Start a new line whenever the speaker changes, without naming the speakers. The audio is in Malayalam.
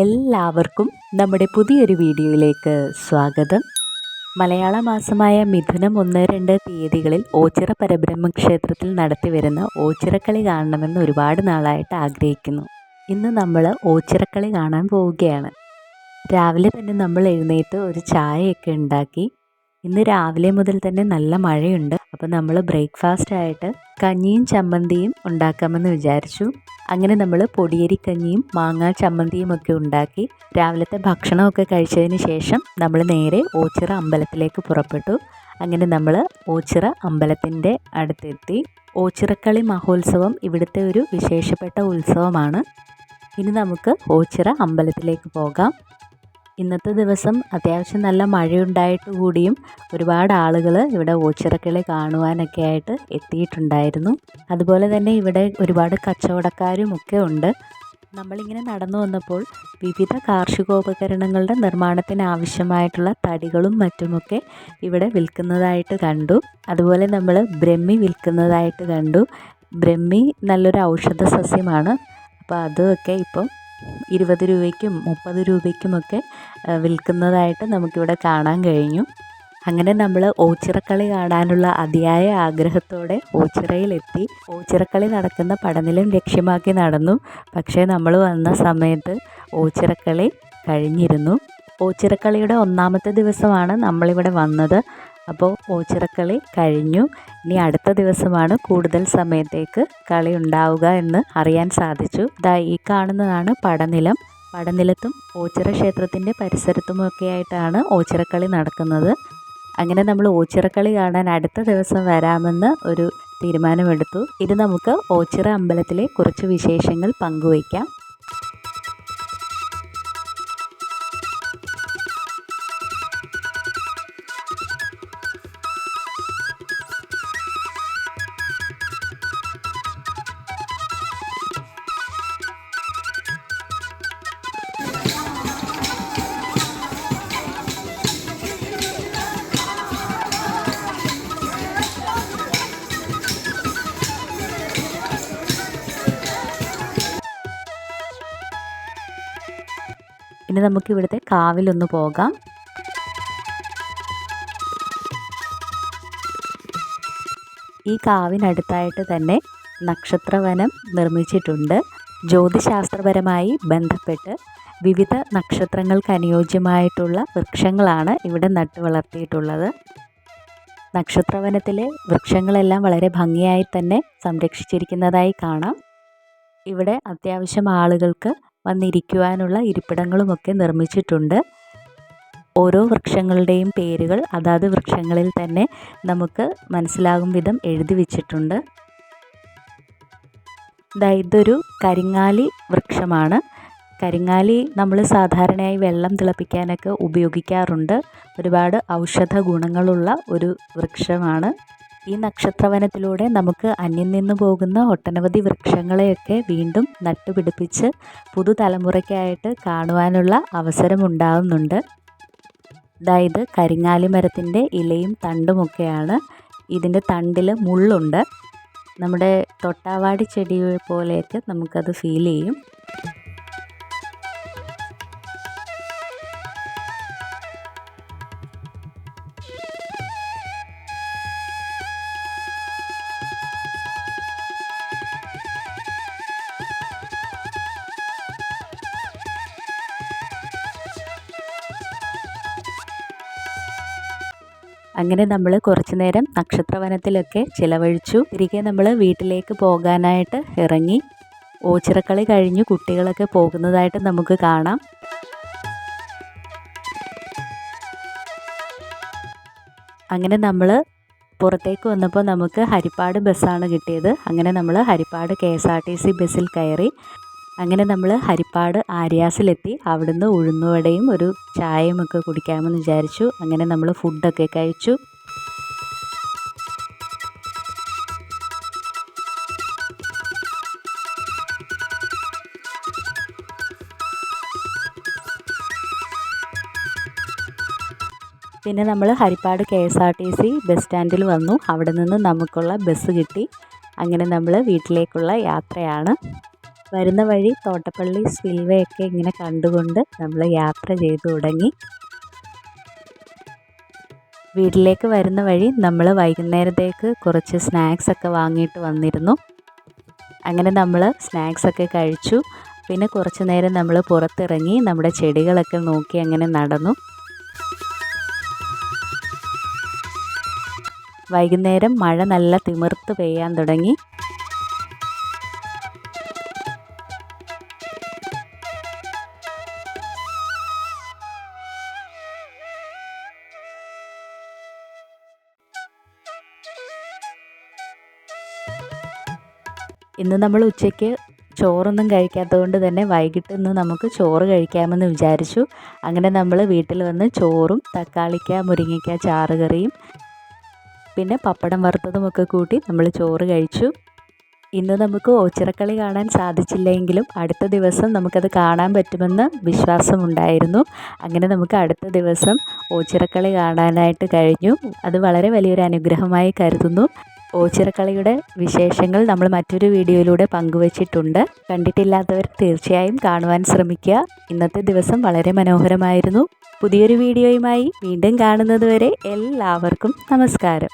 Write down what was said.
എല്ലാവർക്കും നമ്മുടെ പുതിയൊരു വീഡിയോയിലേക്ക് സ്വാഗതം. മലയാള മാസമായ മിഥുനം ഒന്ന് രണ്ട് തീയതികളിൽ ഓച്ചിറ പരബ്രഹ്മ ക്ഷേത്രത്തിൽ നടത്തിവരുന്ന ഓച്ചിറക്കളി കാണണമെന്ന് ഒരുപാട് നാളായിട്ട് ആഗ്രഹിക്കുന്നു. ഇന്ന് നമ്മൾ ഓച്ചിറക്കളി കാണാൻ പോവുകയാണ്. രാവിലെ തന്നെ നമ്മൾ എഴുന്നേറ്റ് ഒരു ചായയൊക്കെ ഉണ്ടാക്കി. ഇന്ന് രാവിലെ മുതൽ തന്നെ നല്ല മഴയുണ്ട്. അപ്പോൾ നമ്മൾ ബ്രേക്ക്ഫാസ്റ്റ് ആയിട്ട് കഞ്ഞിയും ചമ്മന്തിയും ഉണ്ടാക്കാമെന്ന് വിചാരിച്ചു. അങ്ങനെ നമ്മൾ പൊടിയരിക്കഞ്ഞിയും മാങ്ങാ ചമ്മന്തിയും ഒക്കെ ഉണ്ടാക്കി രാവിലത്തെ ഭക്ഷണമൊക്കെ കഴിച്ചതിന് ശേഷം നമ്മൾ നേരെ ഓച്ചിറ അമ്പലത്തിലേക്ക് പുറപ്പെട്ടു. അങ്ങനെ നമ്മൾ ഓച്ചിറ അമ്പലത്തിന്റെ അടുത്തെത്തി. ഓച്ചിറക്കളി മഹോത്സവം ഇവിടുത്തെ ഒരു വിശേഷപ്പെട്ട ഉത്സവമാണ്. ഇനി നമുക്ക് ഓച്ചിറ അമ്പലത്തിലേക്ക് പോകാം. ഇന്നത്തെ ദിവസം അത്യാവശ്യം നല്ല മഴയുണ്ടായിട്ട് കൂടിയും ഒരുപാട് ആളുകൾ ഇവിടെ ഓച്ചിറക്കിളി കാണുവാനൊക്കെ ആയിട്ട് എത്തിയിട്ടുണ്ടായിരുന്നു. അതുപോലെ തന്നെ ഇവിടെ ഒരുപാട് കച്ചവടക്കാരും ഒക്കെ ഉണ്ട്. നമ്മളിങ്ങനെ നടന്നു വന്നപ്പോൾ വിവിധ കാർഷികോപകരണങ്ങളുടെ നിർമ്മാണത്തിന് ആവശ്യമായിട്ടുള്ള തടികളും മറ്റുമൊക്കെ ഇവിടെ വിൽക്കുന്നതായിട്ട് കണ്ടു. അതുപോലെ നമ്മൾ ബ്രഹ്മി വിൽക്കുന്നതായിട്ട് കണ്ടു. ബ്രഹ്മി നല്ലൊരു ഔഷധ സസ്യമാണ് അപ്പോൾ അതൊക്കെ ഇപ്പം ഇരുപത് രൂപയ്ക്കും മുപ്പത് രൂപയ്ക്കുമൊക്കെ വിൽക്കുന്നതായിട്ട് നമുക്കിവിടെ കാണാൻ കഴിഞ്ഞു. അങ്ങനെ നമ്മൾ ഓച്ചിറക്കളി കാണാനുള്ള അതിയായ ആഗ്രഹത്തോടെ ഓച്ചിറയിലെത്തി. ഓച്ചിറക്കളി നടക്കുന്ന പടനിലം ലക്ഷ്യമാക്കി നടന്നു. പക്ഷേ നമ്മൾ വന്ന സമയത്ത് ഓച്ചിറക്കളി കഴിഞ്ഞിരുന്നു. ഓച്ചിറക്കളിയുടെ ഒന്നാമത്തെ ദിവസമാണ് നമ്മളിവിടെ വന്നത്. അപ്പോൾ ഓച്ചിറക്കളി കഴിഞ്ഞു. ഇനി അടുത്ത ദിവസമാണ് കൂടുതൽ സമയത്തേക്ക് കളി ഉണ്ടാവുക എന്ന് അറിയാൻ സാധിച്ചു. ദാ ഈ കാണുന്നതാണ് പടനിലം. പടനിലത്തും ഓച്ചിറ ക്ഷേത്രത്തിന്റെ പരിസരത്തുമൊക്കെ ആയിട്ടാണ് ഓച്ചിറക്കളി നടക്കുന്നത്. അങ്ങനെ നമ്മൾ ഓച്ചിറക്കളി കാണാൻ അടുത്ത ദിവസം വരാമെന്ന് ഒരു തീരുമാനമെടുത്തു. ഇത് നമുക്ക് ഓച്ചിറ അമ്പലത്തിലെ കുറച്ച് വിശേഷങ്ങൾ പങ്കുവയ്ക്കാം. ഇനി നമുക്ക് ഇവിടുത്തെ കാവിലൊന്ന് പോകാം. ഈ കാവിനടുത്തായിട്ട് തന്നെ നക്ഷത്രവനം നിർമ്മിച്ചിട്ടുണ്ട്. ജ്യോതിശാസ്ത്രപരമായി ബന്ധപ്പെട്ട് വിവിധ നക്ഷത്രങ്ങൾക്ക് അനുയോജ്യമായിട്ടുള്ള വൃക്ഷങ്ങളാണ് ഇവിടെ നട്ടു വളർത്തിയിട്ടുള്ളത്. നക്ഷത്രവനത്തിലെ വൃക്ഷങ്ങളെല്ലാം വളരെ ഭംഗിയായി തന്നെ സംരക്ഷിച്ചിരിക്കുന്നതായി കാണാം. ഇവിടെ അത്യാവശ്യം ആളുകൾക്ക് വന്നിരിക്കുവാനുള്ള ഇരിപ്പിടങ്ങളുമൊക്കെ നിർമ്മിച്ചിട്ടുണ്ട്. ഓരോ വൃക്ഷങ്ങളുടെയും പേരുകൾ അതാത് വൃക്ഷങ്ങളിൽ തന്നെ നമുക്ക് മനസ്സിലാകും വിധം എഴുതി വച്ചിട്ടുണ്ട്. ഇതൊരു കരിങ്ങാലി വൃക്ഷമാണ്. കരിങ്ങാലി നമ്മൾ സാധാരണയായി വെള്ളം തിളപ്പിക്കാനൊക്കെ ഉപയോഗിക്കാറുണ്ട്. ഒരുപാട് ഔഷധ ഗുണങ്ങളുള്ള ഒരു വൃക്ഷമാണ്. ഈ നക്ഷത്രവനത്തിലൂടെ നമുക്ക് അന്യം നിന്ന് പോകുന്ന ഒട്ടനവധി വൃക്ഷങ്ങളെയൊക്കെ വീണ്ടും നട്ടുപിടിപ്പിച്ച് പുതുതലമുറയ്ക്കായിട്ട് കാണുവാനുള്ള അവസരമുണ്ടാകുന്നുണ്ട് അതായത് കരിങ്ങാലി മരത്തിന്റെ ഇലയും തണ്ടുമൊക്കെയാണ്. ഇതിന്റെ തണ്ടിൽ മുള്ളുണ്ട്. നമ്മുടെ തൊട്ടാവാടി ചെടി പോലെയൊക്കെ നമുക്കത് ഫീൽ ചെയ്യും. അങ്ങനെ നമ്മൾ കുറച്ചു നേരം നക്ഷത്രവനത്തിലൊക്കെ ചിലവഴിച്ചു. തിരികെ നമ്മൾ വീട്ടിലേക്ക് പോകാനായിട്ട് ഇറങ്ങി. ഓച്ചിറക്കളി കഴിഞ്ഞ് കുട്ടികളൊക്കെ പോകുന്നതായിട്ട് നമുക്ക് കാണാം. അങ്ങനെ നമ്മൾ പുറത്തേക്ക് വന്നപ്പോൾ നമുക്ക് ഹരിപ്പാട് ബസ്സാണ് കിട്ടിയത്. അങ്ങനെ നമ്മൾ Harippad K S R T C ബസ്സിൽ കയറി. അങ്ങനെ നമ്മൾ ഹരിപ്പാട് ആര്യാസിലെത്തി. അവിടുന്ന് ഉഴുന്നുവടയും ഒരു ചായയും ഒക്കെ കുടിക്കാമെന്ന് വിചാരിച്ചു. അങ്ങനെ നമ്മൾ ഫുഡൊക്കെ കഴിച്ചു. പിന്നെ നമ്മൾ Harippad K S R T C bus സ്റ്റാൻഡിൽ വന്നു. അവിടെ നിന്ന് നമുക്കുള്ള ബസ് കിട്ടി. അങ്ങനെ നമ്മൾ വീട്ടിലേക്കുള്ള യാത്രയാണ്. വരുന്ന വഴി തോട്ടപ്പള്ളി സിൽവയൊക്കെ ഇങ്ങനെ കണ്ടുകൊണ്ട് നമ്മൾ യാത്ര ചെയ്തു തുടങ്ങി. വീട്ടിലേക്ക് വരുന്ന വഴി നമ്മൾ വൈകുന്നേരത്തേക്ക് കുറച്ച് സ്നാക്സ് ഒക്കെ വാങ്ങിയിട്ട് വന്നിരുന്നു. അങ്ങനെ നമ്മൾ സ്നാക്സ് ഒക്കെ കഴിച്ചു. പിന്നെ കുറച്ച് നേരം നമ്മൾ പുറത്തിറങ്ങി നമ്മുടെ ചെടികളൊക്കെ നോക്കി അങ്ങനെ നടന്നു. വൈകുന്നേരം മഴ നല്ല തിമിർത്ത് പെയ്യാൻ തുടങ്ങി. ഇന്ന് നമ്മൾ ഉച്ചയ്ക്ക് ചോറൊന്നും കഴിക്കാത്തത് കൊണ്ട് തന്നെ വൈകിട്ട് ഇന്ന് നമുക്ക് ചോറ് കഴിക്കാമെന്ന് വിചാരിച്ചു. അങ്ങനെ നമ്മൾ വീട്ടിൽ വന്ന് ചോറും തക്കാളിക്ക മുരിങ്ങയ്ക്ക ചാറുകറിയും പിന്നെ പപ്പടം വറുത്തതുമൊക്കെ കൂട്ടി നമ്മൾ ചോറ് കഴിച്ചു. ഇന്ന് നമുക്ക് ഓച്ചിറക്കളി കാണാൻ സാധിച്ചില്ലെങ്കിലും അടുത്ത ദിവസം നമുക്കത് കാണാൻ പറ്റുമെന്ന് വിശ്വാസമുണ്ടായിരുന്നു. അങ്ങനെ നമുക്ക് അടുത്ത ദിവസം ഓച്ചിറക്കളി കാണാനായിട്ട് കഴിഞ്ഞു. അത് വളരെ വലിയൊരു അനുഗ്രഹമായി കരുതുന്നു. ഓച്ചിറക്കളിയുടെ വിശേഷങ്ങൾ നമ്മൾ മറ്റൊരു വീഡിയോയിലൂടെ പങ്കുവച്ചിട്ടുണ്ട്. കണ്ടിട്ടില്ലാത്തവർ തീർച്ചയായും കാണുവാൻ ശ്രമിക്കുക. ഇന്നത്തെ ദിവസം വളരെ മനോഹരമായിരുന്നു. പുതിയൊരു വീഡിയോയുമായി വീണ്ടും കാണുന്നതുവരെ എല്ലാവർക്കും നമസ്കാരം.